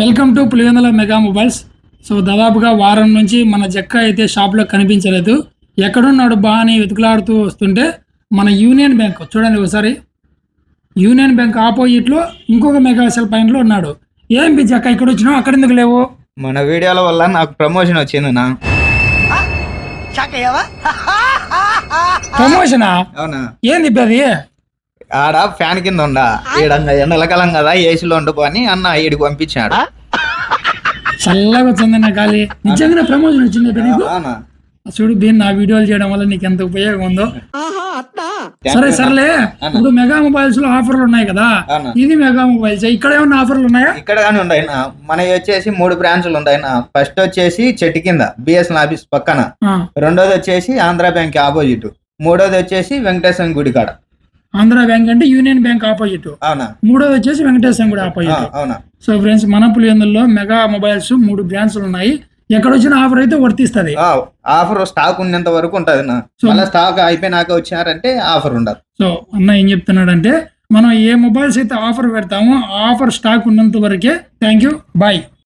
Welcome to Pulivendula mega mobiles so దాదాపుగా వారం నుంచి మన జక్క అయితే షాప్లో కనిపించలేదు. ఎక్కడున్నాడు బా అని వెతుకులాడుతూ వస్తుంటే మన యూనియన్ బ్యాంక్ చూడండి ఒకసారి. యూనియన్ బ్యాంక్ ఆపోజిట్లో ఇంకొక మెగా సెల్ పాయింట్లో ఉన్నాడు. ఏం బి జక్క ఇక్కడ వచ్చినావు? అక్కడ ఎందుకు లేవు? మన వీడియోల వల్ల నాకు ప్రమోషన్ వచ్చింది నా. ప్రమోషనా అవునా? ఏంది అది? ఆడ ఫ్యాన్ కింద ఉండా. ఈడ ఎండలకాలం కదా ఏసీలో వండుకొని అన్న ఈడికి పంపించాడు. చల్లగా వచ్చింది నా గాలి. నిజంగానే ప్రమోషన్ వచ్చింది నీకు? చూడు దీన్ని నా వీడియోలు చేయడం వల్ల నీకు ఎంత ఉపయోగం ఉందో. సరే సర్లే. ఇప్పుడు మెగా మొబైల్స్లో ఆఫర్లు ఉన్నాయి కదా. ఇది మెగా మొబైల్స్. ఇక్కడ ఏమన్నా ఆఫర్లు ఉన్నాయా? ఇక్కడ కానీ ఉన్నాయి. నా మనవి వచ్చేసి మూడు బ్రాంచ్లు ఉన్నాయి ఫస్ట్ వచ్చేసి చెట్టు కింద బిఎస్ఎన్ ఆఫీస్ పక్కన. రెండోది వచ్చేసి ఆంధ్ర బ్యాంక్ ఆపోజిట్. మూడోది వచ్చేసి వెంకటేశ్వర గుడి కాడ. ఆంధ్ర బ్యాంక్ అంటే యూనియన్ బ్యాంక్ ఆపోజిట్. అవునా? మూడోది వచ్చేసి వెంకటేశ్వర కూడా ఆపోజిట్. అవునా? సో ఫ్రెండ్స్ మన పులివెందుల్లో మెగా మొబైల్స్ మూడు బ్రాంచ్లు ఉన్నాయి. ఎక్కడ వచ్చిన ఆఫర్ అయితే వర్తిస్తుంది. ఆ, ఆఫర్ స్టాక్ ఉన్నంత వరకు ఉంటది మళ్ళీ స్టాక్ అయిపోయినాక వచ్చినారంటే ఆఫర్ ఉండదు. సో అన్న ఏం చెప్తున్నాడంటే మనం ఏ మొబైల్స్ అయితే ఆఫర్ పెడతామో ఆఫర్ స్టాక్ ఉన్నంత వరకే థ్యాంక్ యూ బాయ్.